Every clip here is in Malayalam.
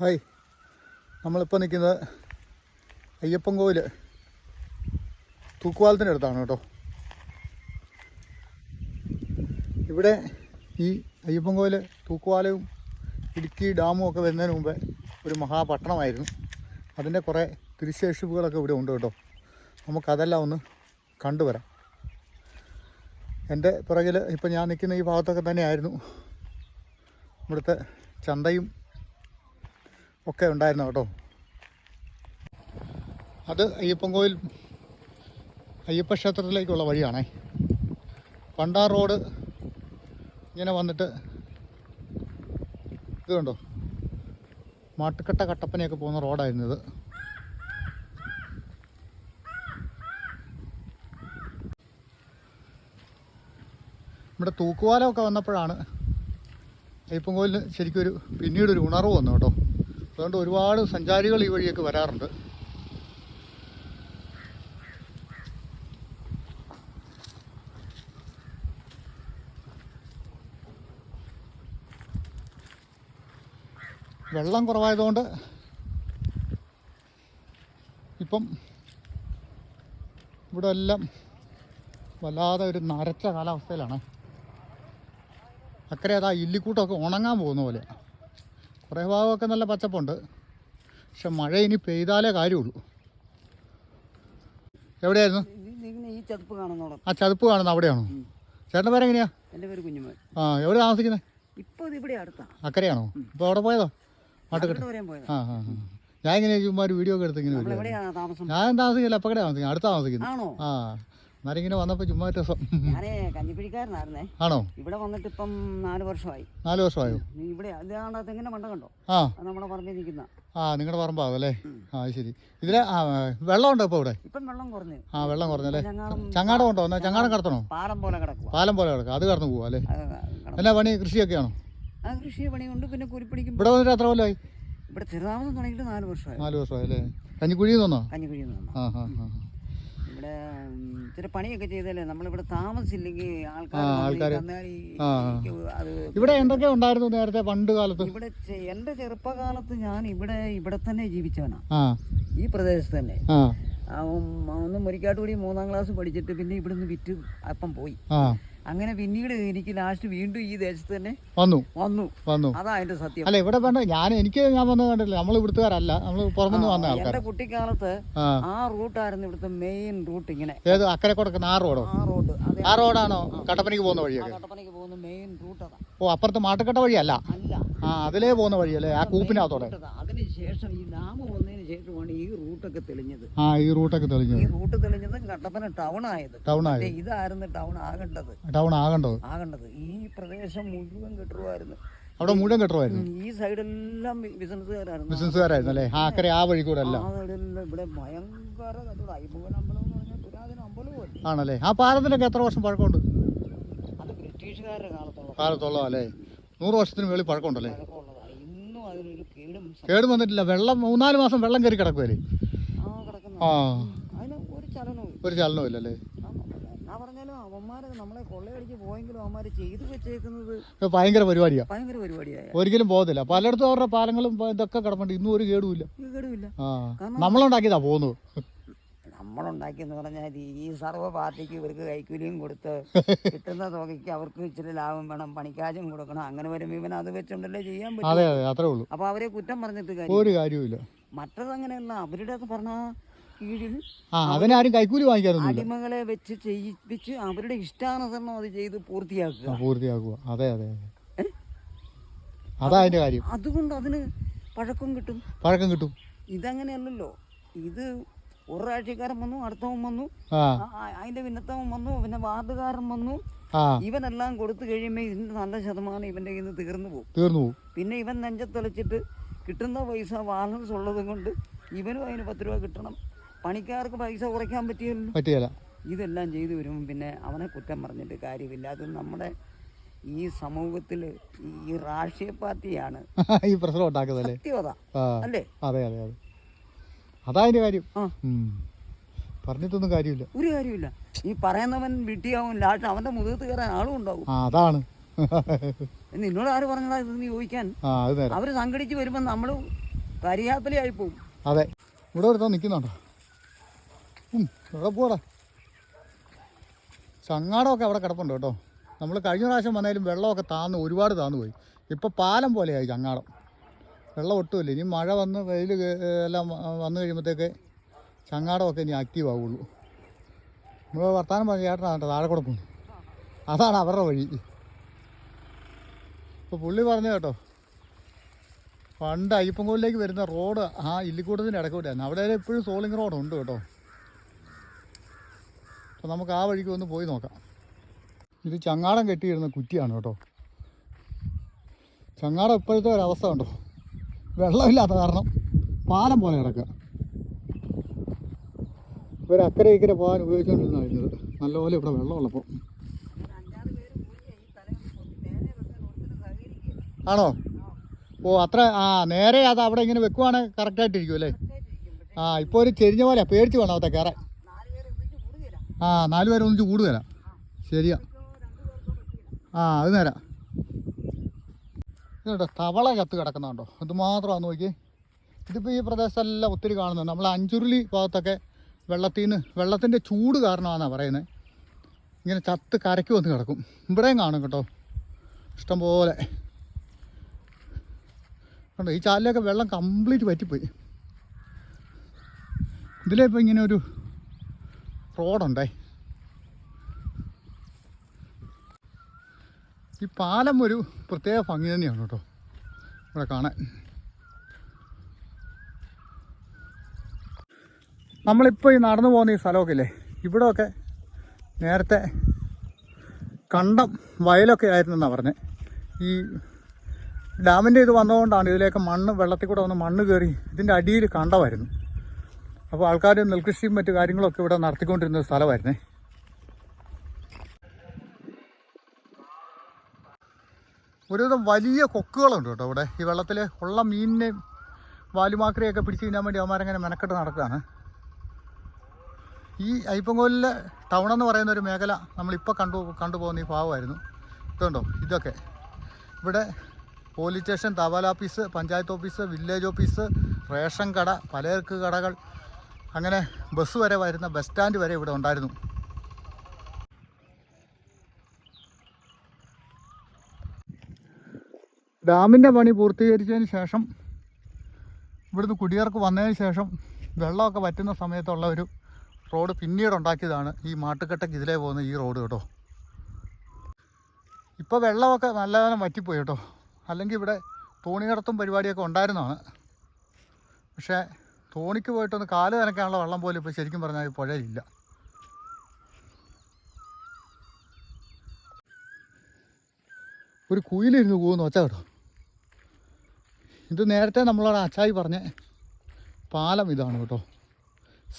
ഹായ്. നമ്മളിപ്പോൾ നിൽക്കുന്നത് അയ്യപ്പൻ കോവിൽ തൂക്കുവാലത്തിന്റെ അടുത്താണ് കേട്ടോ. ഇവിടെ ഈ അയ്യപ്പൻ കോവിൽ തൂക്കുവാലയും ഇടുക്കി ഡാമും ഒക്കെ വരുന്നതിന് മുമ്പേ ഒരു മഹാപട്ടണമായിരുന്നു. അതിന്റെ കുറേ തിരിശേഷിപ്പുകളൊക്കെ ഇവിടെ ഉണ്ട് കേട്ടോ. നമുക്കതെല്ലാം ഒന്ന് കണ്ടുവരാം. എന്റെ പിറകിൽ ഇപ്പം ഞാൻ നിൽക്കുന്ന ഈ ഭാഗത്തൊക്കെ തന്നെയായിരുന്നു. ഇവിടുത്തെ ചന്തയും ഒക്കെ ഉണ്ടായിരുന്നു കേട്ടോ. അത് അയ്യപ്പൻ കോവിൽ അയ്യപ്പ ക്ഷേത്രത്തിലേക്കുള്ള വഴിയാണേ. പണ്ടാർ റോഡ് ഇങ്ങനെ വന്നിട്ട് ഇത് കണ്ടോ? മാട്ടുക്കട്ട കട്ടപ്പനയൊക്കെ പോകുന്ന റോഡായിരുന്നു ഇത്. നമ്മുടെ തൂക്കുവാലമൊക്കെ വന്നപ്പോഴാണ് അയ്യപ്പൻ കോവിലിന് ശരിക്കും ഒരു പിന്നീടൊരു ഉണർവ് വന്നു കേട്ടോ. അതുകൊണ്ട് ഒരുപാട് സഞ്ചാരികൾ ഈ വഴിയൊക്കെ വരാറുണ്ട്. വെള്ളം കുറവായതുകൊണ്ട് ഇപ്പം ഇവിടെ എല്ലാം വല്ലാതെ ഒരു നരച്ച കാലാവസ്ഥയിലാണ്. അക്കരെ അതാ ഇല്ലിക്കൂട്ടമൊക്കെ ഉണങ്ങാൻ പോകുന്ന പോലെ കുറേ ഭാഗമൊക്കെ നല്ല പച്ചപ്പുണ്ട്. പക്ഷെ മഴ ഇനി പെയ്താലേ കാര്യമുള്ളൂ. എവിടെയായിരുന്നു? ഈ ചതുപ്പ് കാണുന്നോളം. ആ ചതുപ്പ് കാണുന്ന അവിടെയാണോ? ചേട്ടന്റെ പേര് എങ്ങനെയാ? എന്റെ പേര് കുഞ്ഞുമോൻ. ആ എവിടെ താമസിക്കുന്നത് ഇപ്പോൾ ഇവിടെ അടുത്താണ് അക്കരെയാണോ? ഇപ്പോൾ അവിടെ പോയതോ? വരെയും ആ ആ. ഞാൻ ഇങ്ങനെ ചുമ്മാ ഒരു വീഡിയോ ഒക്കെ എടുത്ത് ഇങ്ങനെ ഞാൻ താമസിക്കില്ല അപ്പക്കടെ താമസിക്കുന്നത് അടുത്ത താമസിക്കുന്നു. ആ. എന്നാലും വന്നപ്പോ ചുമ്മാ രസം ഞാനേ കഞ്ഞിപ്പിടിക്കാരനായിരുന്നേ. ആണോ? ഇവിടെ വന്നിട്ട് ഇപ്പം നാല് വർഷമായി. നാല് വർഷമായോ? ഇവിടെ ഇതാണ് മണ്ട കണ്ടോ? ആ. നമ്മളെ നമ്മുടെ പറമ്പിൽ നിൽക്കുന്ന. ആ നിങ്ങളുടെ പറമ്പാവും അല്ലേ? ആ ശരി. ഇതിലെ വെള്ളം ഉണ്ടോ ഇപ്പൊ ഇവിടെ? ഇപ്പം വെള്ളം കുറഞ്ഞു. ആ വെള്ളം കുറഞ്ഞല്ലേ ചങ്ങാടം ഉണ്ടോ? എന്നാ ചങ്ങാടം കടത്തണോ? പാലം പോലെ കിടക്കും പാലം പോലെ കിടക്കും അത് കടന്നു പോവാ അല്ലേ? എന്നാ പണി കൃഷിയൊക്കെയാണോ? ആ കൃഷി പണിയുണ്ട്. പിന്നെ കുരിപ്പിടിക്കും ഇവിടെ വന്നിട്ട് എത്ര കൊല്ലമായി ഇവിടെ ചെറുതാമസം തുടങ്ങിയിട്ട് നാല് വർഷമായി. നാല് വർഷമായി അല്ലേ? കഞ്ഞിക്കുഴിയിൽ നിന്നോ? കഞ്ഞിക്കുഴി നിന്ന് ആ ആ ആ. ഇവിടെ ഇത്തിരി പണിയൊക്കെ ചെയ്തല്ലേ? നമ്മളിവിടെ താമസിച്ചില്ലെങ്കിൽ ആൾക്കാർ ഇവിടെ എന്തൊക്കെ ഉണ്ടായിരുന്നു നേരത്തെ പണ്ട് കാലത്ത്. ഇവിടെ എന്റെ ചെറുപ്പകാലത്ത് ഞാൻ ഇവിടെ ഇവിടെ തന്നെ ജീവിച്ചവനാ. ഈ പ്രദേശത്ത് തന്നെ. ഒന്ന് മുരിക്കാട്ടുകൂടി മൂന്നാം ക്ലാസ് പഠിച്ചിട്ട് പിന്നെ ഇവിടുന്ന് വിറ്റ് അപ്പം പോയി. അങ്ങനെ പിന്നീട് എനിക്ക് ലാസ്റ്റ് വീണ്ടും ഈ ദേശത്ത് തന്നെ വന്നു. വന്നു. വന്നു. അതാ അതിന്റെ സത്യം. അല്ല ഇവിടെ വേണ്ട ഞാൻ എനിക്ക് ഞാൻ വന്നു കണ്ടില്ല നമ്മൾ ഇവിടുത്തുകാരല്ല. നമ്മൾ പുറമെന്ന് വന്ന ആൾക്കാർ എന്റെ കുട്ടിക്കാലത്ത് ആ. റൂട്ട് റൂട്ടായിരുന്നു ഇവിടുത്തെ മെയിൻ റൂട്ട് ഇങ്ങനെ. ഏത്? അക്കരെ കൊടുക്കുന്ന ആ റോഡോ? ആ റോഡ്. ആ റോഡാണോ കട്ടപ്പനയ്ക്ക് പോകുന്ന വഴിയൊക്കെ? കട്ടപ്പനയ്ക്ക് പോകുന്ന മെയിൻ റൂട്ട് അതാ. ഓ അപ്പുറത്ത് മാട്ടുക്കട്ട വഴിയല്ല? അല്ല. ആ അതിലേ പോകുന്ന വഴിയല്ലേ? ആ കൂപ്പിനകത്തോടെ. അതിനുശേഷം അതാ. അതിന് ഈ ഡാം ശേഷമാണ് ഈ റൂട്ടൊക്കെ തെളിഞ്ഞത്. ആ ഈ റൂട്ടൊക്കെ തെളിഞ്ഞത്. ഈ റൂട്ട് തെളിഞ്ഞത് കട്ടപ്പന ടൗൺ ആയത്. ടൗൺ ആയി മറ്റേ ഇതായിരുന്നു ടൗൺ ആകേണ്ടത്. ടൗൺ ആകണ്ടത്. ആകേണ്ടത്. ഈ പ്രദേശം മുഴുവൻ കെട്ടുമായിരുന്നു അവിടെ മുഴുവൻ കെട്ടുമായിരുന്നു ഈ സൈഡെല്ലാം ബിസിനസ്സുകാരായിരുന്നു. ബിസിനസ്സുകാരായിരുന്നു അല്ലേ? ആ അക്കരെ ആ വഴി കൂടെ അല്ല ഇവിടെ ഭയങ്കര അയ്യപ്പൻ അമ്പലം എന്ന് പറഞ്ഞാൽ പുരാതന അമ്പലവും ആണല്ലേ? ആ പാലത്തിനൊക്കെ എത്ര വർഷം പഴക്കമുണ്ട്? അത് ബ്രിട്ടീഷുകാരുടെ കാലത്തുള്ള കാലത്തോളം അല്ലേ നൂറ് വർഷത്തിന് മേളിൽ പഴക്കമുണ്ടല്ലേ? അതിനൊരു കേടും വന്നിട്ടില്ല. വെള്ളം മൂന്നാൽ മാസം വെള്ളം കയറി കിടക്കുമല്ലേ ആ കിടക്കുന്ന. ആ. അതിന് ഒരു ചലനവും ഇല്ല. ഒരു ചലനവും ഇല്ലല്ലേ ആ, എന്നാ പറഞ്ഞാലും അവന്മാര് നമ്മളെ കൊള്ളയടിച്ച് പോയെങ്കിലും അവന്മാര് ചെയ്തു വെച്ചേക്കുന്നത് ഇത് ഭയങ്കര പരിപാടിയാ. ഭയങ്കര പരിപാടിയായ ഒരിക്കലും പോകത്തില്ല. പലയിടത്തും അവരുടെ പാലങ്ങളും ഇതൊക്കെ കിടപ്പുണ്ട്. ഇന്നും ഒരു കേടുമില്ല. നമ്മളുണ്ടാക്കിയതാ പോകുന്നത്. നമ്മളുണ്ടാക്കിയെന്ന് പറഞ്ഞാൽ ഈ സർവ പാർട്ടിക്ക് ഇവർക്ക് കൈക്കൂലിയും കൊടുത്ത് കിട്ടുന്ന തുകയ്ക്ക് അവർക്ക് ഇച്ചിരി ലാഭം വേണം പണിക്കാജും കൊടുക്കണം. അങ്ങനെ വരുമ്പോൾ ഇവൻ അത് വെച്ചുകൊണ്ടല്ലേ ചെയ്യാൻ പറ്റും? അപ്പൊ അവരെ കുറ്റം പറഞ്ഞിട്ട് ഒരു കാര്യമില്ല മറ്റത് അങ്ങനെയല്ല. അവരുടെ പറഞ്ഞ കീഴിൽ അതിനാരും കൈക്കൂലി അടിമകളെ വെച്ച് ചെയ്യിപ്പിച്ച് അവരുടെ ഇഷ്ടാനുസരണം അത് ചെയ്ത് പൂർത്തിയാക്കുക. പൂർത്തിയാക്കുക. അതെ അതാ അതിന്റെ കാര്യം. അതുകൊണ്ട് അതിന് പഴക്കം കിട്ടും. പഴക്കം കിട്ടും. ഇതങ്ങനെയല്ലല്ലോ. ഇത് ഒരാഴ്ചക്കാരൻ വന്നു അടുത്തവൻ വന്നു അതിന്റെ പിന്നത്തവൻ വന്നു പിന്നെ വാർഡുകാരൻ വന്നു. ഇവനെല്ലാം കൊടുത്തു കഴിയുമ്പോൾ ഇതിന്റെ നല്ല ശതമാനം ഇവന്റെ കയ്യിൽ നിന്ന് തീർന്നു പോകും. തീർന്നു പോകും. പിന്നെ ഇവൻ നെഞ്ചത്തെളിച്ചിട്ട് കിട്ടുന്ന പൈസ ബാലൻസ് ഉള്ളത് കൊണ്ട് ഇവനും അതിന് പത്ത് രൂപ കിട്ടണം. പണിക്കാർക്ക് പൈസ കുറയ്ക്കാൻ പറ്റിയല്ലോ. പറ്റിയല്ല. ഇതെല്ലാം ചെയ്തു വരുമ്പോൾ പിന്നെ അവനെ കുറ്റം പറഞ്ഞിട്ട് കാര്യമില്ല. അത് നമ്മുടെ ഈ സമൂഹത്തിൽ ഈ രാഷ്ട്രീയ പാർട്ടിയാണ് ഈ പ്രശ്നം ഉണ്ടാക്കുന്നത് അല്ലേ? അതെ അതെ അതെ. അതാ കാര്യം. പറഞ്ഞിട്ടൊന്നും കാര്യമില്ല. ഒരു കാര്യമില്ല. ഈ പറയുന്നവൻ വിട്ടിയാവും ലാസ്റ്റ് അവന്റെ മുതുകത്ത് കയറാൻ ആളും ഉണ്ടാവും. അതാണ്. നിന്നോട് ആര് പറഞ്ഞതാ ഇതെന്ന് ചോദിക്കാൻ? അവർ അത് വരുമ്പോ നമ്മൾ സംഘടിച്ച് കരിയാപ്പിലയായി പോവും. അതെ. ഇവിടെ ഒരുത്തം നിക്കുന്നുണ്ടോ? ഉം, എവിടെ പോടാ ചങ്ങാടമൊക്കെ അവിടെ കിടപ്പുണ്ട് കേട്ടോ. നമ്മൾ കഴിഞ്ഞ പ്രാവശ്യം വന്നാലും വെള്ളമൊക്കെ താന്ന് ഒരുപാട് താന്നു പോയി. ഇപ്പം പാലം പോലെയായി ചങ്ങാടം. വെള്ളം ഒട്ടുമില്ല ഇനി മഴ വന്ന് വെയിൽ എല്ലാം വന്നു കഴിയുമ്പോഴത്തേക്ക് ചങ്ങാടമൊക്കെ ഇനി ആക്റ്റീവ് ആവുള്ളൂ. നമ്മൾ വർത്താനം പറഞ്ഞ ചേട്ടനാണ് താഴെ കൂടെ പോകുന്നു അതാണ് അവരുടെ വഴി. ഇപ്പോൾ പുള്ളി പറഞ്ഞു കേട്ടോ പണ്ട് അയ്യപ്പങ്കോലിലേക്ക് വരുന്ന റോഡ് ആ ഇല്ലിക്കൂട്ടത്തിന്റെ ഇടക്കൂട്ടായിരുന്നു അവിടെ എപ്പോഴും സോളിംഗ് റോഡ് ഉണ്ട് കേട്ടോ. അപ്പോൾ നമുക്ക് ആ വഴിക്ക് ഒന്ന് പോയി നോക്കാം. ഇത് ചങ്ങാടം കെട്ടിയിരുന്ന കുറ്റിയാണ് കേട്ടോ. ചങ്ങാടം ഇപ്പോഴത്തെ ഒരവസ്ഥ ഉണ്ടോ വെള്ളമില്ലാത്ത കാരണം പാലം പോലെ കിടക്കുക. ഇവർ അക്കരെ ഇക്കരെ പോകാൻ ഉപയോഗിച്ചുകൊണ്ടിരുന്ന കഴിഞ്ഞത് നല്ലപോലെ ഇവിടെ വെള്ളമുള്ളപ്പോൾ ആണോ? ഓ അത്ര ആ നേരെ അത് അവിടെ ഇങ്ങനെ വെക്കുവാണ് കറക്റ്റായിട്ടിരിക്കും അല്ലേ? ആ ഇപ്പോൾ ഒരു ചെരിഞ്ഞ പോലെ പേടിച്ച് വേണം അവിടെ കയറാൻ. ആ നാല് കൂടുതലാണ് കൂടുതലാ. ശരിയാ. ആ അത് നേരാ. ഇതുണ്ടോ തവള ചത്ത് കിടക്കുന്നുണ്ടോ ഇത് മാത്രമാണ് നോക്കി ഇതിപ്പോൾ ഈ പ്രദേശത്തെല്ലാം ഒത്തിരി കാണുന്നുണ്ട്. നമ്മൾ അഞ്ചുരുളി ഭാഗത്തൊക്കെ വെള്ളത്തിൽ നിന്ന് വെള്ളത്തിന്റെ ചൂട് കാരണമാണെന്നാണ് പറയുന്നത് ഇങ്ങനെ ചത്ത് കരയ്ക്ക് വന്ന് കിടക്കും. ഇവിടെയും കാണും കേട്ടോ. ഇഷ്ടംപോലെ. കണ്ടോ ഈ ചാലിലൊക്കെ വെള്ളം കംപ്ലീറ്റ് പറ്റിപ്പോയി ഇതിലിപ്പോൾ ഇങ്ങനെ ഒരു റോഡുണ്ടേ. ഈ പാലം ഒരു പ്രത്യേക ഭംഗി തന്നെയാണ് കേട്ടോ. ഇവിടെ കാണാൻ. നമ്മളിപ്പോൾ ഈ നടന്നു പോകുന്ന ഈ സ്ഥലമൊക്കെ ഇല്ലേ? ഇവിടെയൊക്കെ നേരത്തെ കണ്ടം വയലൊക്കെ ആയിരുന്നു ആയിരുന്നെന്നാണ് പറഞ്ഞത് ഈ ഡാമിന്റെ ഇത് വന്നതുകൊണ്ടാണ് ഇതിലേക്ക് മണ്ണ് വെള്ളത്തിൽ കൂടെ വന്ന് മണ്ണ് കയറി ഇതിന്റെ അടിയിൽ കണ്ടമായിരുന്നു. അപ്പോൾ ആൾക്കാർ നെൽകൃഷിയും മറ്റു കാര്യങ്ങളൊക്കെ ഇവിടെ നടത്തിക്കൊണ്ടിരുന്ന സ്ഥലമായിരുന്നേ. ഒരുവിധം വലിയ കൊക്കുകളുണ്ട് കേട്ടോ ഇവിടെ. ഈ വെള്ളത്തിൽ ഉള്ള മീനിനെയും വാലുമാക്രയൊക്കെ പിടിച്ച് തിന്നാൻ വേണ്ടി അവന്മാരങ്ങനെ മെനക്കെട്ട് നടക്കുകയാണ്. ഈ അയ്യപ്പൻകോലിലെ ടൗൺ എന്ന് പറയുന്ന ഒരു മേഖല നമ്മളിപ്പോൾ കണ്ടു കണ്ടുപോകുന്ന ഈ ഭാഗമായിരുന്നു. ഇതുണ്ടോ ഇതൊക്കെ. ഇവിടെ പോലീസ് സ്റ്റേഷൻ തപാൽ office panchayat office village office ration കട പലചരക്ക് കടകൾ അങ്ങനെ ബസ് വരെ വരുന്ന ബസ് സ്റ്റാൻഡ് വരെ ഇവിടെ ഉണ്ടായിരുന്നു. ഡാമിന്റെ പണി പൂർത്തീകരിച്ചതിന് ശേഷം ഇവിടുന്ന് കുടിയേർക്ക് വന്നതിന് ശേഷം വെള്ളമൊക്കെ വറ്റുന്ന സമയത്തുള്ള ഒരു റോഡ് പിന്നീട് ഉണ്ടാക്കിയതാണ് ഈ മാട്ടുകെട്ടയ്ക്ക് ഇതിലേ പോകുന്ന ഈ റോഡ് കേട്ടോ. ഇപ്പോൾ വെള്ളമൊക്കെ നല്ലതാനം വറ്റിപ്പോയി കേട്ടോ. അല്ലെങ്കിൽ ഇവിടെ തോണി കടത്തും പരിപാടിയൊക്കെ ഉണ്ടായിരുന്നതാണ്. പക്ഷേ തോണിക്ക് പോയിട്ടൊന്ന് കാൽ നനയ്ക്കാനുള്ള വെള്ളം പോലും ഇപ്പോൾ ശരിക്കും പറഞ്ഞാൽ ഈ പുഴയില്ല ഒരു കുയിലിരുന്ന് പോകുന്ന ഒച്ച കേട്ടോ. ഇത് നേരത്തെ നമ്മളോട് അച്ചായി പറഞ്ഞ പാലം ഇതാണ് കേട്ടോ.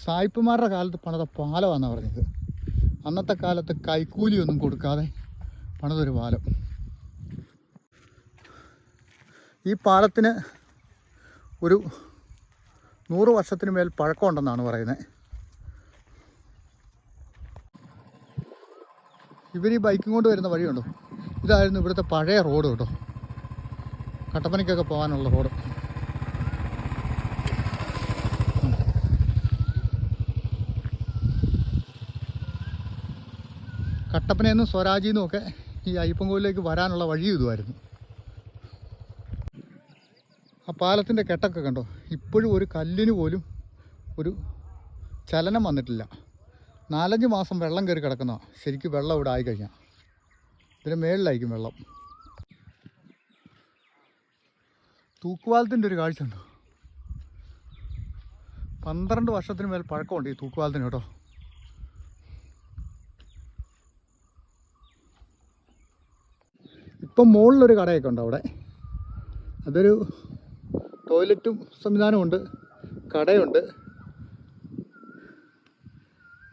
സായിപ്പുമാരുടെ കാലത്ത് പണിത പാലമാണെന്നാണ് പറഞ്ഞത്. അന്നത്തെ കാലത്ത് കൈക്കൂലിയൊന്നും കൊടുക്കാതെ പണിതൊരു പാലം. ഈ പാലത്തിന് ഒരു നൂറ് വർഷത്തിന് മേൽ പഴക്കമുണ്ടെന്നാണ് പറയുന്നത് ഇവർ ഈ ബൈക്കും കൊണ്ട് വരുന്ന വഴിയുണ്ടോ? ഇതായിരുന്നു ഇവിടുത്തെ പഴയ റോഡ് കേട്ടോ. കട്ടപ്പനയ്ക്കൊക്കെ പോകാനുള്ള റോഡ്. സ്വരാജിൽ നിന്നും ഒക്കെ ഈ അയ്യപ്പൻകോവിലേക്ക് വരാനുള്ള വഴിയും ഇതുമായിരുന്നു. ആ പാലത്തിന്റെ കെട്ടൊക്കെ കണ്ടോ? ഇപ്പോഴും ഒരു കല്ലിന് പോലും ഒരു ചലനം വന്നിട്ടില്ല. നാലഞ്ച് മാസം വെള്ളം കയറി കിടക്കുന്ന ശരിക്കും വെള്ളം ഇവിടെ ആയിക്കഴിഞ്ഞാൽ ഇതിന് മേളിലായിരിക്കും വെള്ളം. തൂക്കുപാലത്തിന്റെ ഒരു കാഴ്ച ഉണ്ടോ? പന്ത്രണ്ട് വർഷത്തിന് മേൽ പഴക്കമുണ്ട് ഈ തൂക്കുവാലത്തിന് കേട്ടോ. ഇപ്പം മുകളിലൊരു കടയൊക്കെ ഉണ്ട് അവിടെ? അതൊരു ടോയ്ലറ്റും സംവിധാനമുണ്ട് കടയുണ്ട്.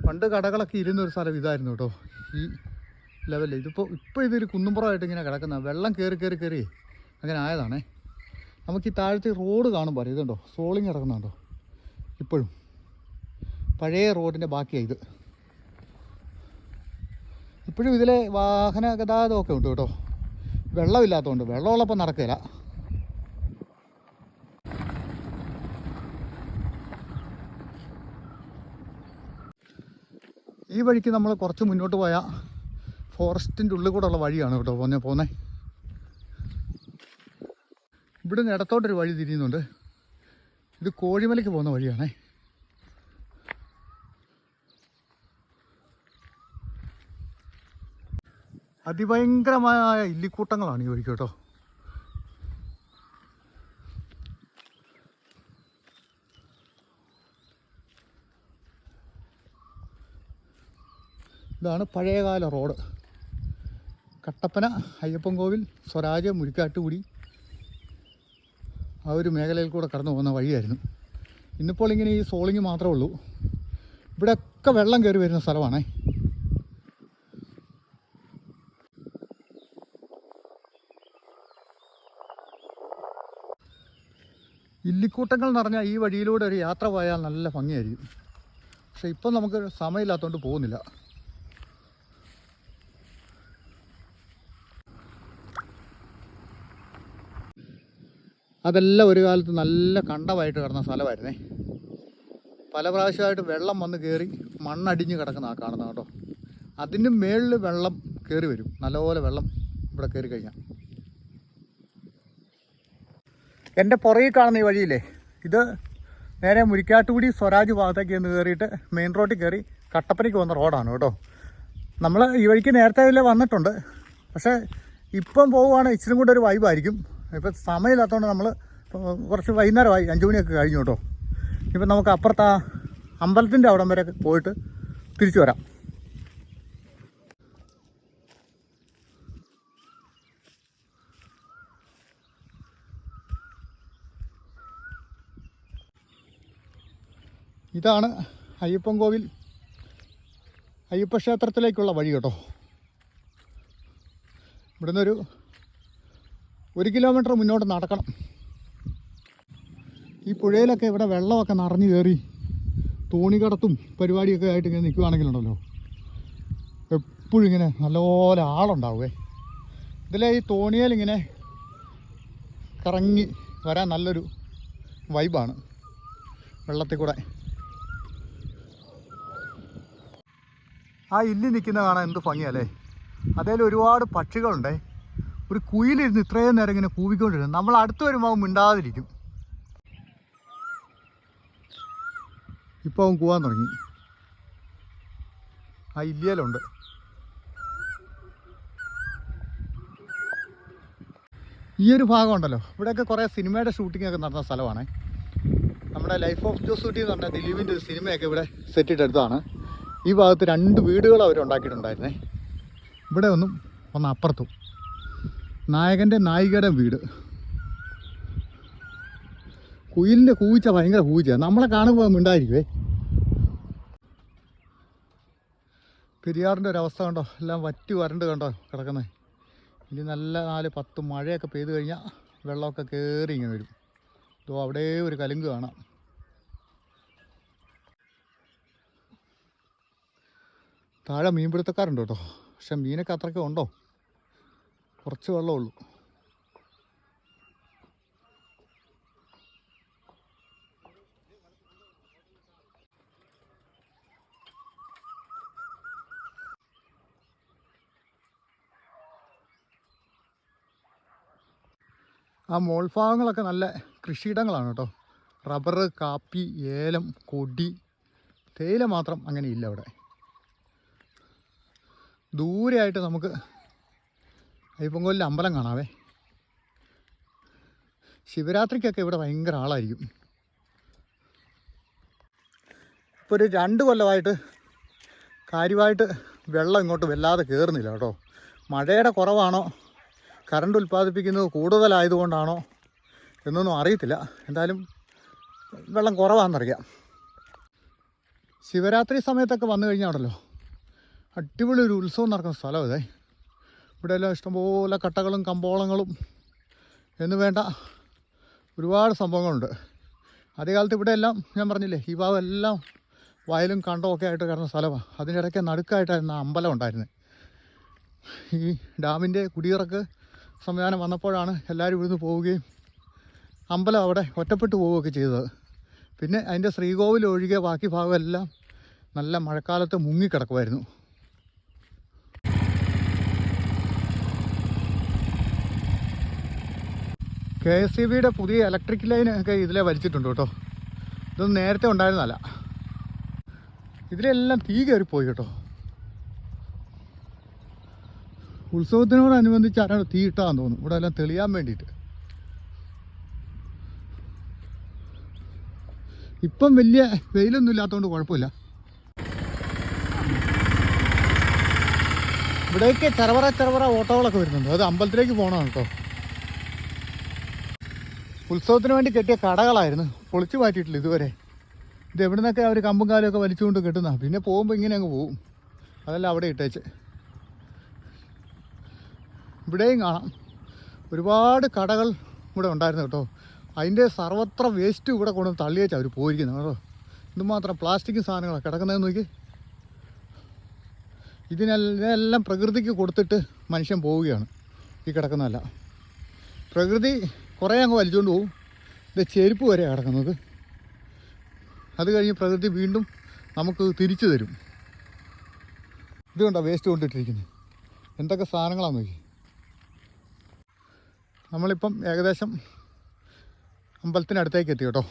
പണ്ട് കടകളൊക്കെ ഇരുന്നൊരു സ്ഥലം ഇതായിരുന്നു കേട്ടോ ഈ ലെവലിൽ ഇതിപ്പോൾ ഇപ്പോൾ ഇതൊരു കുന്നുംപുറമായിട്ട് ഇങ്ങനെ കിടക്കുന്ന വെള്ളം കയറി കയറി കയറി അങ്ങനെ ആയതാണേ. നമുക്ക് ഈ താഴത്തെ റോഡ് കാണുമ്പോൾ അറിയാം? ഇതുണ്ടോ? സോളിങ് ഇറങ്ങുന്നുണ്ടോ ഇപ്പോഴും. പഴയ റോഡിന്റെ ബാക്കിയാണ് ഇത്. ഇപ്പോഴും ഇതിലെ വാഹന ഗതാഗതമൊക്കെ ഉണ്ട് കേട്ടോ. വെള്ളമില്ലാത്തതുകൊണ്ട് വെള്ളമുള്ളപ്പോൾ നടക്കില്ല ഈ വഴിക്ക് നമ്മൾ കുറച്ച് മുന്നോട്ട് പോയാൽ ഫോറസ്റ്റിന്റെ ഉള്ളിൽ കൂടെയുള്ള വഴിയാണ് കേട്ടോ. പോന്നെ പോകുന്നത് ഇവിടെ നിന്ന് ഇടത്തോട്ടൊരു വഴി തിരിയുന്നുണ്ട്. ഇത് കോഴിമലയ്ക്ക് പോകുന്ന വഴിയാണേ. അതിഭയങ്കരമായ ഇല്ലിക്കൂട്ടങ്ങളാണ് ഈ വഴിക്ക് കേട്ടോ. ഇതാണ് പഴയകാല റോഡ്. കട്ടപ്പന അയ്യപ്പൻ കോവിൽ സ്വരാജ് മുരിക്കാട്ടുകുടി ആ ഒരു മേഖലയിൽ കൂടെ കടന്നു പോകുന്ന വഴിയായിരുന്നു. ഇന്നിപ്പോൾ ഇങ്ങനെ ഈ സോളിങ് മാത്രമേ ഉള്ളൂ. ഇവിടെയൊക്കെ വെള്ളം കയറി വരുന്ന സ്ഥലമാണേ. ഇല്ലിക്കൂട്ടങ്ങൾ എന്ന് പറഞ്ഞാൽ ഈ വഴിയിലൂടെ ഒരു യാത്ര പോയാൽ നല്ല ഭംഗിയായിരിക്കും. പക്ഷെ ഇപ്പം നമുക്ക് സമയമില്ലാത്തതുകൊണ്ട് പോകുന്നില്ല. അതെല്ലാം ഒരു കാലത്ത് നല്ല കണ്ടമായിട്ട് കിടന്ന സ്ഥലമായിരുന്നേ. പല പ്രാവശ്യമായിട്ട് വെള്ളം വന്ന് കയറി മണ്ണടിഞ്ഞ് കിടക്കുന്ന ആ കാണുന്ന കേട്ടോ അതിന്റെ മേളിൽ വെള്ളം കയറി വരും. നല്ലപോലെ വെള്ളം ഇവിടെ കയറി കഴിഞ്ഞാൽ എന്റെ പുറകിൽ കാണുന്ന ഈ വഴിയില്ലേ? ഇത് നേരെ മുരിക്കാട്ടുകുടി സ്വരാജ് ഭാഗത്തേക്ക് ഒന്ന് കയറിയിട്ട് മെയിൻ റോഡിൽ കയറി കട്ടപ്പനയ്ക്ക് വന്ന റോഡാണ് കേട്ടോ. നമ്മൾ ഈ വഴിക്ക് നേരത്തെ വന്നിട്ടുണ്ട്. പക്ഷേ ഇപ്പം പോവുകയാണെങ്കിൽ ഇച്ചിരി കൂടെ ഒരു വൈബായിരിക്കും ഇപ്പം സമയമില്ലാത്തതുകൊണ്ട് നമ്മൾ കുറച്ച് വൈകുന്നേരമായി അഞ്ച് മണിയൊക്കെ കഴിഞ്ഞു കേട്ടോ. ഇപ്പം നമുക്ക് അപ്പുറത്ത് ആ അമ്പലത്തിന്റെ അവിടം വരെ പോയിട്ട് തിരിച്ചു വരാം. ഇതാണ് അയ്യപ്പൻ കോവിൽ അയ്യപ്പ ക്ഷേത്രത്തിലേക്കുള്ള വഴി കേട്ടോ. ഇവിടുന്ന് ഒരു കിലോമീറ്റർ മുന്നോട്ട് നടക്കണം. ഈ പുഴയിലൊക്കെ ഇവിടെ വെള്ളമൊക്കെ നിറഞ്ഞു കയറി തോണിക്കടത്തും പരിപാടിയൊക്കെ ആയിട്ട് ഇങ്ങനെ നിൽക്കുകയാണെങ്കിലുണ്ടല്ലോ എപ്പോഴും ഇങ്ങനെ നല്ലപോലെ ആളുണ്ടാവുമേ ഇതിലെ ഈ തോണിയിലിങ്ങനെ കറങ്ങി വരാൻ നല്ലൊരു വൈബാണ്. വെള്ളത്തിൽ കൂടെ. ആ ഇല്ലി നിൽക്കുന്ന കാണാൻ എന്ത് ഭംഗിയല്ലേ അതേൽ ഒരുപാട് പക്ഷികളുണ്ടേ. ഒരു കുയിലിരുന്ന് ഇത്രയും നേരം ഇങ്ങനെ കൂവിക്കൊണ്ടിരുന്നു. നമ്മൾ അടുത്ത് വരുമ്പോൾ അവൻ മിണ്ടാതിരിക്കും. ഇപ്പോൾ അവൻ കൂവാൻ തുടങ്ങി. ആ ഇല്ലിയലുണ്ട്. ഈ ഒരു ഭാഗം ഉണ്ടല്ലോ. ഇവിടെയൊക്കെ കുറേ സിനിമയുടെ ഷൂട്ടിംഗ് ഒക്കെ നടന്ന സ്ഥലമാണ്. നമ്മുടെ ലൈഫ് ഓഫ് ജോസൂട്ടി എന്ന് പറഞ്ഞ ദിലീപിന്റെ ഒരു സിനിമയൊക്കെ ഇവിടെ സെറ്റ് ഇട്ടെടുത്താണ് ഈ ഭാഗത്ത് രണ്ട് വീടുകൾ അവർ ഉണ്ടാക്കിയിട്ടുണ്ടായിരുന്നേ. ഇവിടെ ഒന്നും ഒന്ന് അപ്പുറത്തും. നായകന്റെ നായികയുടെ വീട്. കുയിലിന്റെ കൂച്ച ഭയങ്കര കൂച്ച നമ്മളെ കാണുമ്പോൾ മിണ്ടായിരിക്കുവേ. പെരിയാറിന്റെ ഒരു അവസ്ഥ കണ്ടോ? എല്ലാം വറ്റി വരണ്ട് കണ്ടോ കിടക്കുന്നത് ഇനി നല്ല നാല് പത്ത് മഴയൊക്കെ പെയ്ത് കഴിഞ്ഞാൽ വെള്ളമൊക്കെ കയറി ഇങ്ങനെ വരും. ഇതോ അവിടെ ഒരു കലുങ്ക് കാണാം. താഴെ മീൻപിടുത്തക്കാരുണ്ട് കേട്ടോ പക്ഷെ മീനൊക്കെ അത്രയ്ക്ക് ഉണ്ടോ? കുറച്ച് വെള്ളമുള്ളൂ ആ മോൾഭാഗങ്ങളൊക്കെ നല്ല കൃഷിയിടങ്ങളാണ് കേട്ടോ. റബ്ബർ കാപ്പി ഏലം കൊടി തേയില മാത്രം അങ്ങനെ ഇല്ല അവിടെ. ദൂരെയായിട്ട് നമുക്ക് അയ്യപ്പൻകോലിലെ അമ്പലം കാണാവേ. ശിവരാത്രിക്കൊക്കെ ഇവിടെ ഭയങ്കര ആളായിരിക്കും. ഇപ്പോൾ ഒരു രണ്ട് കൊല്ലമായിട്ട് കാര്യമായിട്ട് വെള്ളം ഇങ്ങോട്ട് വല്ലാതെ കയറുന്നില്ല കേട്ടോ. മഴയുടെ കുറവാണോ? കറണ്ട് ഉൽപ്പാദിപ്പിക്കുന്നത് കൂടുതലായതുകൊണ്ടാണോ എന്നൊന്നും അറിയത്തില്ല. എന്തായാലും വെള്ളം കുറവാണെന്നറിയാം. ശിവരാത്രി സമയത്തൊക്കെ വന്നു കഴിഞ്ഞാണല്ലോ അടിപൊളി ഒരു ഉത്സവം നടക്കുന്ന സ്ഥലം ഇതേ. ഇവിടെ എല്ലാം ഇഷ്ടംപോലെ കട്ടകളും കമ്പോളങ്ങളും എന്ന് വേണ്ട ഒരുപാട് സംഭവങ്ങളുണ്ട്. ആദ്യകാലത്ത് ഇവിടെ എല്ലാം ഞാൻ പറഞ്ഞില്ലേ ഈ ഭാഗം എല്ലാം വയലും കണ്ടവും ഒക്കെ ആയിട്ട് കിടന്ന സ്ഥലമാണ് അതിനിടയ്ക്ക് നടുക്കായിട്ടായിരുന്നു ആ അമ്പലം ഉണ്ടായിരുന്നത് ഈ ഡാമിന്റെ കുടിയിറക്ക് സംവിധാനം വന്നപ്പോഴാണ് എല്ലാവരും ഇവിടുന്ന് പോവുകയും അമ്പലം അവിടെ ഒറ്റപ്പെട്ടു പോവുകയൊക്കെ ചെയ്തത്. പിന്നെ അതിന്റെ ശ്രീകോവിൽ ഒഴികെ ബാക്കി ഭാഗമെല്ലാം നല്ല മഴക്കാലത്ത് മുങ്ങിക്കിടക്കുമായിരുന്നു. കെ എസ് സി ബിയുടെ പുതിയ ഇലക്ട്രിക് ലൈൻ ഒക്കെ ഇതിലെ വലിച്ചിട്ടുണ്ട് കേട്ടോ. ഇതൊന്നും നേരത്തെ ഉണ്ടായിരുന്നല്ല ഇതിലെല്ലാം തീ കയറിപ്പോയി കേട്ടോ. ഉത്സവത്തിനോടനുബന്ധിച്ച് ആരാണ് തീ ഇട്ടാന്ന് തോന്നുന്നു. ഇവിടെ എല്ലാം തെളിയാൻ വേണ്ടിയിട്ട്. ഇപ്പം വലിയ വെയിലൊന്നും ഇല്ലാത്തതുകൊണ്ട് കുഴപ്പമില്ല. ഇവിടേക്ക് ചെറവറ ചെറവറ ഓട്ടോകളൊക്കെ വരുന്നുണ്ട്. അത് അമ്പലത്തിലേക്ക് പോകണം കേട്ടോ. ഉത്സവത്തിന് വേണ്ടി കെട്ടിയ കടകളായിരുന്നു. പൊളിച്ചു മാറ്റിയിട്ടില്ല ഇതുവരെ. ഇത് എവിടെ നിന്നൊക്കെ അവർ കമ്പും കാലമൊക്കെ വലിച്ചുകൊണ്ട് കെട്ടുന്ന? പിന്നെ പോകുമ്പോൾ ഇങ്ങനെ അങ്ങ് പോവും. അതെല്ലാം അവിടെ ഇട്ടേച്ച്. ഇവിടെയും കാണാം. ഒരുപാട് കടകൾ ഇവിടെ ഉണ്ടായിരുന്നു കേട്ടോ. അതിന്റെ സർവത്ര വേസ്റ്റ് ഇവിടെ കൊണ്ടുവന്ന് തള്ളിയേച്ചാണ് അവർ പോയിരിക്കുന്നത് കേട്ടോ. ഇതുമാത്രം പ്ലാസ്റ്റിക് സാധനങ്ങളാണ് കിടക്കുന്നതെന്ന് നോക്കി. ഇതിനെല്ലാം പ്രകൃതിക്ക് കൊടുത്തിട്ട് മനുഷ്യൻ പോവുകയാണ്. ഈ കിടക്കുന്നതല്ല. പ്രകൃതി കുറേ അങ്ങ് വലിച്ചുകൊണ്ട് പോകും ഇത് ചെരുപ്പ് വരെ കിടക്കുന്നത് അത് കഴിഞ്ഞ് പ്രകൃതി വീണ്ടും നമുക്ക് തിരിച്ചു തരും. ഇതുകൊണ്ടാണ് വേസ്റ്റ് കൊണ്ടിട്ടിരിക്കുന്നത് എന്തൊക്കെ സാധനങ്ങളാണ് നോക്കി. നമ്മളിപ്പം ഏകദേശം അമ്പലത്തിനടുത്തേക്ക് എത്തി കേട്ടോ.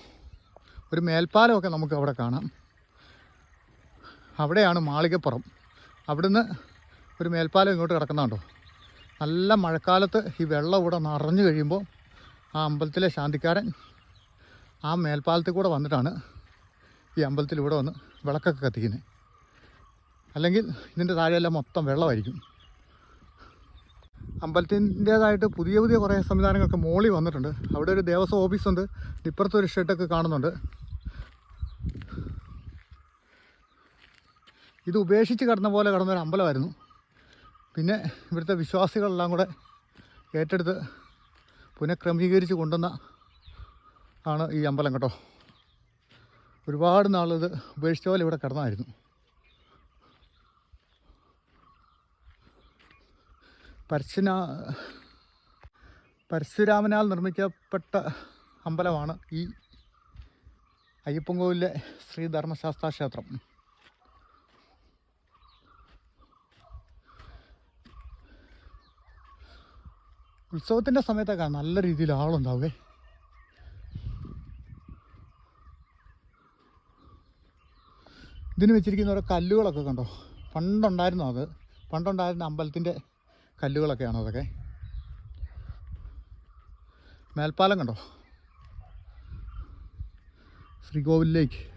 ഒരു മേൽപ്പാലമൊക്കെ നമുക്ക് അവിടെ കാണാം. അവിടെയാണ് മാളികപ്പുറം. അവിടുന്ന് ഒരു മേൽപ്പാലം ഇങ്ങോട്ട് കിടക്കുന്നുണ്ടോ. നല്ല മഴക്കാലത്ത് ഈ വെള്ളം ഇവിടെ നിറഞ്ഞു കഴിയുമ്പോൾ ആ അമ്പലത്തിലെ ശാന്തിക്കാരൻ ആ മേൽപ്പാലത്തിൽ കൂടെ വന്നിട്ടാണ് ഈ അമ്പലത്തിലൂടെ വന്ന് വിളക്കൊക്കെ കത്തിക്കുന്നത്. അല്ലെങ്കിൽ ഇതിന്റെ താഴെയെല്ലാം മൊത്തം വെള്ളമായിരിക്കും. അമ്പലത്തിന്റേതായിട്ട് പുതിയ പുതിയ കുറേ സംവിധാനങ്ങളൊക്കെ മോളി വന്നിട്ടുണ്ട്. അവിടെ ഒരു ദേവസ്വം ഓഫീസുണ്ട്. ഇപ്പുറത്തൊരു ഷെഡൊക്കെ കാണുന്നുണ്ട്. ഇത് ഉപേക്ഷിച്ച് കിടന്ന പോലെ കിടന്നൊരു അമ്പലമായിരുന്നു. പിന്നെ ഇവിടുത്തെ വിശ്വാസികളെല്ലാം കൂടെ ഏറ്റെടുത്ത് പുനഃക്രമീകരിച്ച് കൊണ്ടുവന്ന ആണ് ഈ അമ്പലം കേട്ടോ. ഒരുപാട് നാളിത് ഉപേക്ഷിച്ച പോലെ ഇവിടെ കിടന്നായിരുന്നു. പരശുന പരശുരാമനാൽ നിർമ്മിക്കപ്പെട്ട അമ്പലമാണ് ഈ അയ്യപ്പൻകോവിലെ ശ്രീ ധർമ്മശാസ്ത്ര ക്ഷേത്രം ഉത്സവത്തിന്റെ സമയത്തൊക്കെ നല്ല രീതിയിൽ ആളുണ്ടാവേ. ഇതിന് വെച്ചിരിക്കുന്ന ഓരോ കല്ലുകളൊക്കെ കണ്ടോ? പണ്ടുണ്ടായിരുന്നു അത്? പണ്ടുണ്ടായിരുന്ന അമ്പലത്തിന്റെ കല്ലുകളൊക്കെയാണ് അതൊക്കെ? മേൽപ്പാലം കണ്ടോ? ശ്രീകോവിലേക്ക്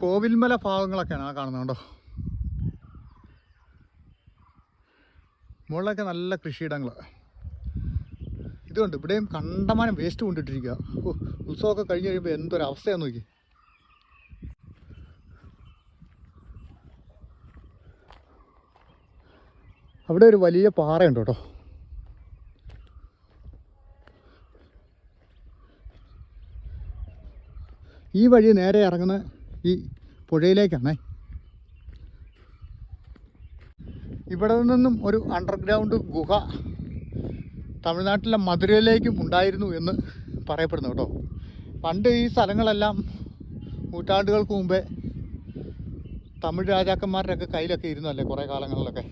കോവിൽമല ഭാഗങ്ങളൊക്കെയാണ് ആ കാണുന്നത് കണ്ടോ? മുകളിലൊക്കെ നല്ല കൃഷിയിടങ്ങൾ ഇതുകൊണ്ട് ഇവിടെയും കണ്ടമാനം വേസ്റ്റ് കൊണ്ടിട്ടിരിക്കുക ഉത്സവമൊക്കെ കഴിഞ്ഞ് കഴിയുമ്പോൾ എന്തൊരവസ്ഥയാന്ന് നോക്കി. അവിടെ ഒരു വലിയ പാറയുണ്ട് കേട്ടോ. ഈ വഴി നേരെ ഇറങ്ങുന്ന ഈ പുഴയിലേക്കാണേ. ഇവിടെ നിന്നും ഒരു അണ്ടർഗ്രൗണ്ട് ഗുഹ തമിഴ്നാട്ടിലെ മധുരയിലേക്കും ഉണ്ടായിരുന്നു എന്ന് പറയപ്പെടുന്നു കേട്ടോ. പണ്ട് ഈ സ്ഥലങ്ങളെല്ലാം നൂറ്റാണ്ടുകൾക്ക് മുമ്പേ തമിഴ് രാജാക്കന്മാരുടെയൊക്കെ കയ്യിലൊക്കെ ഇരുന്നല്ലേ കുറേ കാലങ്ങളിലൊക്കെ.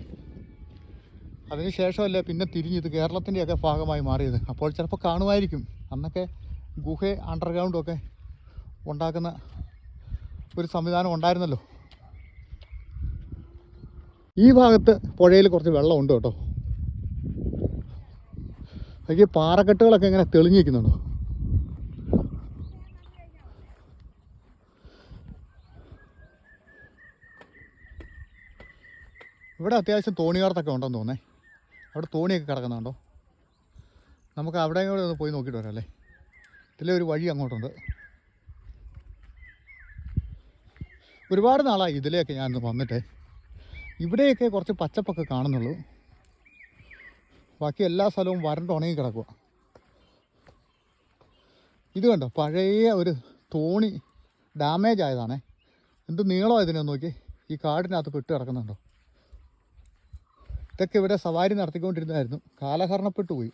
അതിനുശേഷമല്ലേ പിന്നെ തിരിഞ്ഞത് കേരളത്തിന്റെയൊക്കെ ഭാഗമായി മാറിയത്. അപ്പോൾ ചിലപ്പോൾ കാണുമായിരിക്കും അന്നൊക്കെ ഗുഹ അണ്ടർഗ്രൗണ്ടൊക്കെ ഉണ്ടാക്കുന്ന ഒരു സംവിധാനം ഉണ്ടായിരുന്നല്ലോ. ഈ ഭാഗത്ത് പുഴയിൽ കുറച്ച് വെള്ളമുണ്ട് കേട്ടോ. ഈ പാറക്കെട്ടുകളൊക്കെ ഇങ്ങനെ തെളിഞ്ഞിരിക്കുന്നുണ്ടോ? ഇവിടെ അത്യാവശ്യം തോണിയോർത്തൊക്കെ ഉണ്ടെന്ന് തോന്നേ അവിടെ തോണിയൊക്കെ കിടക്കുന്നുണ്ടോ? നമുക്ക് അവിടെ കൂടെ ഒന്ന് പോയി നോക്കിയിട്ട് വരാം അല്ലേ? ഇതിലെ ഒരു വഴി അങ്ങോട്ടുണ്ട്. ഒരുപാട് നാളായി ഇതിലെയൊക്കെ ഞാൻ വന്നിട്ട്. ഇവിടെയൊക്കെ കുറച്ച് പച്ചപ്പൊക്കെ കാണുന്നുള്ളൂ. ബാക്കി എല്ലാ സ്ഥലവും വരണ്ട് ഉണങ്ങി കിടക്കുക ഇത് കണ്ടോ? പഴയ ഒരു തോണി ഡാമേജ് ആയതാണേ. എന്ത് നീളം ഇതിനെ നോക്കി. ഈ കാടിനകത്ത് പെട്ട് കിടക്കുന്നുണ്ടോ? ഇതൊക്കെ ഇവിടെ സവാരി നടത്തിക്കൊണ്ടിരുന്നതായിരുന്നു. കാലഹരണപ്പെട്ടു പോയി.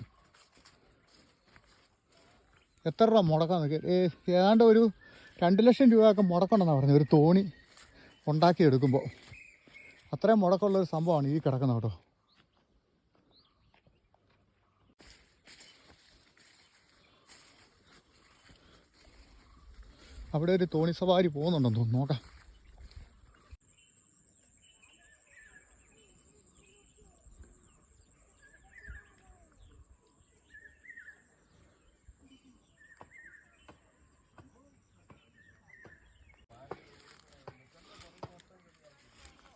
എത്ര രൂപ മുടക്കാന്ന് ഏതാണ്ട് ഒരു രണ്ട് ലക്ഷം രൂപയൊക്കെ മുടക്കണമെന്നാണ് പറഞ്ഞത്. ഒരു തോണി. ഉണ്ടാക്കിയെടുക്കുമ്പോൾ അത്രയും മുടക്കമുള്ളൊരു സംഭവമാണ് ഈ കിടക്കുന്നത് കേട്ടോ. അവിടെ ഒരു തോണി സവാരി പോകുന്നുണ്ടെന്ന് തോന്നുന്നു. നോക്കാം.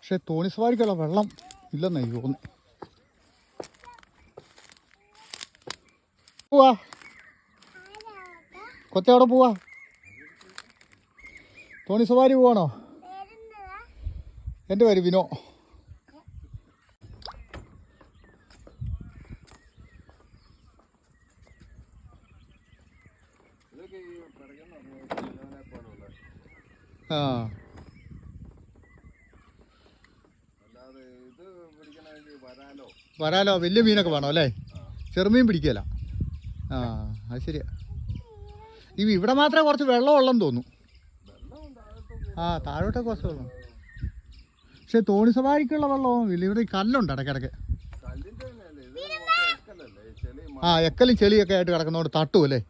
പക്ഷെ തോണി സവാരിക്കുള്ള വെള്ളം ഇല്ലെന്നായി തോന്നി. പോവാ. പോവാ കൊച്ചവിടെ പോവാ. തോണി സവാരി പോവാണോ എന്റെ പേര് വിനോ. വരാലോ? വലിയ മീനൊക്കെ വേണോ അല്ലേ? ചെറുമീൻ പിടിക്കല ആ അത് ശരിയാ. ഇവ ഇവിടെ മാത്രമേ കുറച്ച് വെള്ളം ഉള്ളെന്ന് തോന്നുന്നു. ആ താഴോട്ടൊക്കെ കുറച്ച് വെള്ളം പക്ഷെ തോണി സവാരിക്കുള്ള വെള്ളം ഇല്ല ഇവിടെ കല്ലുണ്ട് ഇടയ്ക്കിടയ്ക്ക്. ആ എക്കലും ചെളിയൊക്കെ ആയിട്ട് കിടക്കുന്നതുകൊണ്ട് തട്ടും അല്ലേ?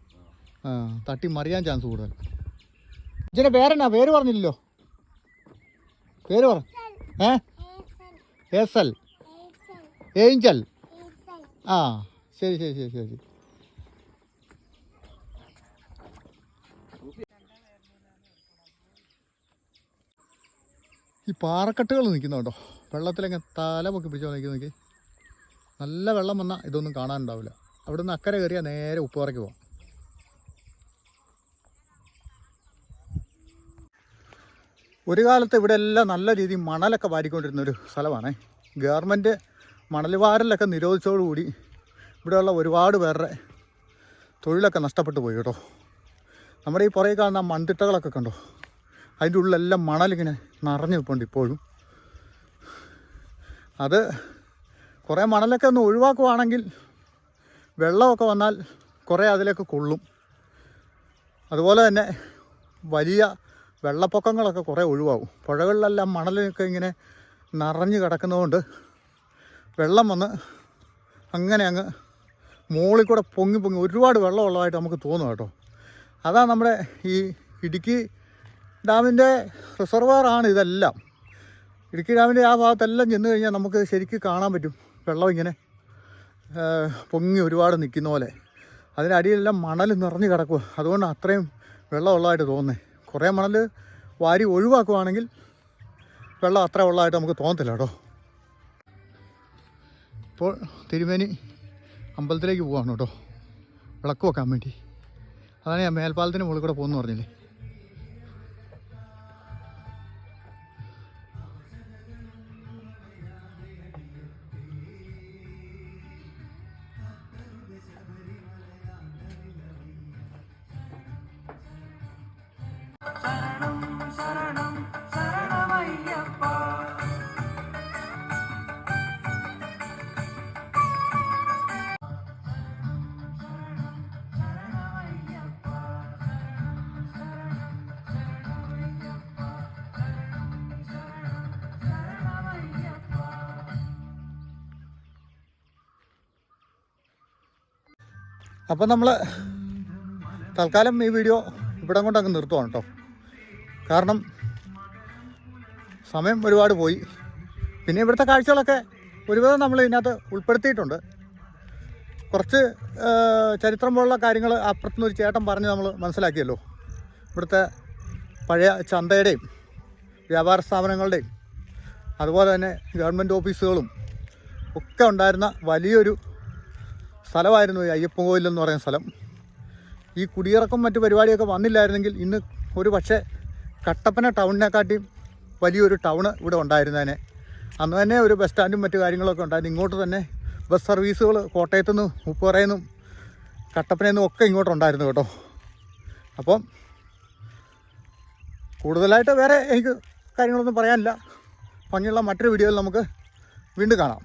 ആ തട്ടി മറിയാൻ ചാൻസ് കൂടുതൽ. ഇതിന്റെ പേരെന്നാ? പേര് പറഞ്ഞില്ലല്ലോ. പേര് പറ. ഏ? ഏസൽ. ഏഞ്ചൽ. ആ ശരി ശരി ശരി ശരി. ഈ പാറക്കെട്ടുകൾ നിൽക്കുന്നുണ്ടോ വെള്ളത്തിലങ്ങ് തല പൊക്കി പിടിച്ചു നിൽക്കുന്ന നോക്കി നല്ല വെള്ളം വന്നാൽ ഇതൊന്നും കാണാനുണ്ടാവില്ല. അവിടെ നിന്ന് അക്കരെ കയറിയാൽ നേരെ ഉപ്പുപാറയ്ക്ക് പോകാം ഒരു കാലത്ത് ഇവിടെ എല്ലാം നല്ല രീതിയിൽ മണലൊക്കെ വാരിക്കൊണ്ടിരുന്ന ഒരു സ്ഥലമാണേ. ഗവൺമെന്റ് മണൽ വാരലൊക്കെ നിരോധിച്ചതോടുകൂടി ഇവിടെയുള്ള ഒരുപാട് പേരുടെ തൊഴിലൊക്കെ നഷ്ടപ്പെട്ടു പോയി കേട്ടോ. നമ്മുടെ ഈ പുറകെ കാണുന്ന മൺതിട്ടകളൊക്കെ കണ്ടോ? അതിന്റെ ഉള്ളിലെല്ലാം മണലിങ്ങനെ നിറഞ്ഞു നിൽപ്പുണ്ട് ഇപ്പോഴും. അത് കുറേ മണലൊക്കെ ഒന്ന് ഒഴിവാക്കുവാണെങ്കിൽ വെള്ളമൊക്കെ വന്നാൽ കുറേ അതിലേക്ക് കൊള്ളും. അതുപോലെ തന്നെ വലിയ വെള്ളപ്പൊക്കങ്ങളൊക്കെ കുറേ ഒഴിവാകും. പുഴകളിലെല്ലാം മണലൊക്കെ ഇങ്ങനെ നിറഞ്ഞു കിടക്കുന്നതുകൊണ്ട് വെള്ളം വന്ന് അങ്ങനെ അങ്ങ് മുകളിൽ കൂടെ പൊങ്ങി പൊങ്ങി ഒരുപാട് വെള്ളമുള്ളതായിട്ട് നമുക്ക് തോന്നും കേട്ടോ. അതാണ് നമ്മുടെ ഈ ഇടുക്കി ഡാമിന്റെ റിസർവാറാണ് ഇതെല്ലാം. ഇടുക്കി ഡാമിന്റെ ആ ഭാഗത്തെല്ലാം ചെന്ന് കഴിഞ്ഞാൽ നമുക്ക് ശരിക്കും കാണാൻ പറ്റും വെള്ളം ഇങ്ങനെ പൊങ്ങി ഒരുപാട് നിൽക്കുന്ന പോലെ. അതിന്റെ അടിയിലെല്ലാം മണൽ നിറഞ്ഞു കിടക്കുക അതുകൊണ്ട് അത്രയും വെള്ളമുള്ളതായിട്ട് തോന്നുന്നത് കുറേ മണൽ വാരി ഒഴിവാക്കുവാണെങ്കിൽ വെള്ളം അത്ര ഉള്ളതായിട്ട് നമുക്ക് തോന്നത്തില്ല കേട്ടോ. ഇപ്പോൾ തിരുമേനി അമ്പലത്തിലേക്ക് പോവാണ് കേട്ടോ. വിളക്ക് വെക്കാൻ വേണ്ടി. അതാണ് ഞാൻ മേൽപ്പാലത്തിന് മുകളിൽ കൂടെ പോകുന്നു പറഞ്ഞില്ലേ? അപ്പം നമ്മൾ തൽക്കാലം ഈ വീഡിയോ ഇവിടെ കൊണ്ട് അങ്ങ് നിർത്തുവാണ് കേട്ടോ കാരണം സമയം ഒരുപാട് പോയി. പിന്നെ ഇവിടുത്തെ കാഴ്ചകളൊക്കെ ഒരുവിധം നമ്മൾ ഇതിനകത്ത് ഉൾപ്പെടുത്തിയിട്ടുണ്ട്. കുറച്ച് ചരിത്രം പോലുള്ള കാര്യങ്ങൾ അപ്പുറത്തുനിന്ന് ഒരു ചേട്ടൻ പറഞ്ഞ് നമ്മൾ മനസ്സിലാക്കിയല്ലോ. ഇവിടുത്തെ പഴയ ചന്തയുടെയും വ്യാപാര സ്ഥാപനങ്ങളുടെയും അതുപോലെ തന്നെ ഗവൺമെന്റ് ഓഫീസുകളും ഒക്കെ ഉണ്ടായിരുന്ന വലിയൊരു സ്ഥലമായിരുന്നു ഈ അയ്യപ്പൻ കോവിൽ എന്ന് പറയുന്ന സ്ഥലം. ഈ കുടിയിറക്കം മറ്റു പരിപാടിയൊക്കെ വന്നില്ലായിരുന്നെങ്കിൽ ഇന്ന് ഒരു പക്ഷേ കട്ടപ്പന ടൗണിനെക്കാട്ടിയും വലിയൊരു ടൗണ് ഇവിടെ ഉണ്ടായിരുന്നേനെ. അന്ന് തന്നെ ഒരു ബസ് സ്റ്റാൻഡും മറ്റു കാര്യങ്ങളൊക്കെ ഉണ്ടായിരുന്നു. ഇങ്ങോട്ട് തന്നെ ബസ് സർവീസുകൾ കോട്ടയത്തു നിന്നും ഉപ്പുറയിൽ നിന്നും കട്ടപ്പനയിൽ നിന്നും ഒക്കെ ഇങ്ങോട്ടുണ്ടായിരുന്നു കേട്ടോ. അപ്പം കൂടുതലായിട്ട് വേറെ എനിക്ക് കാര്യങ്ങളൊന്നും പറയാനില്ല. ഭംഗിയുള്ള മറ്റൊരു വീഡിയോയിൽ നമുക്ക് വീണ്ടും കാണാം.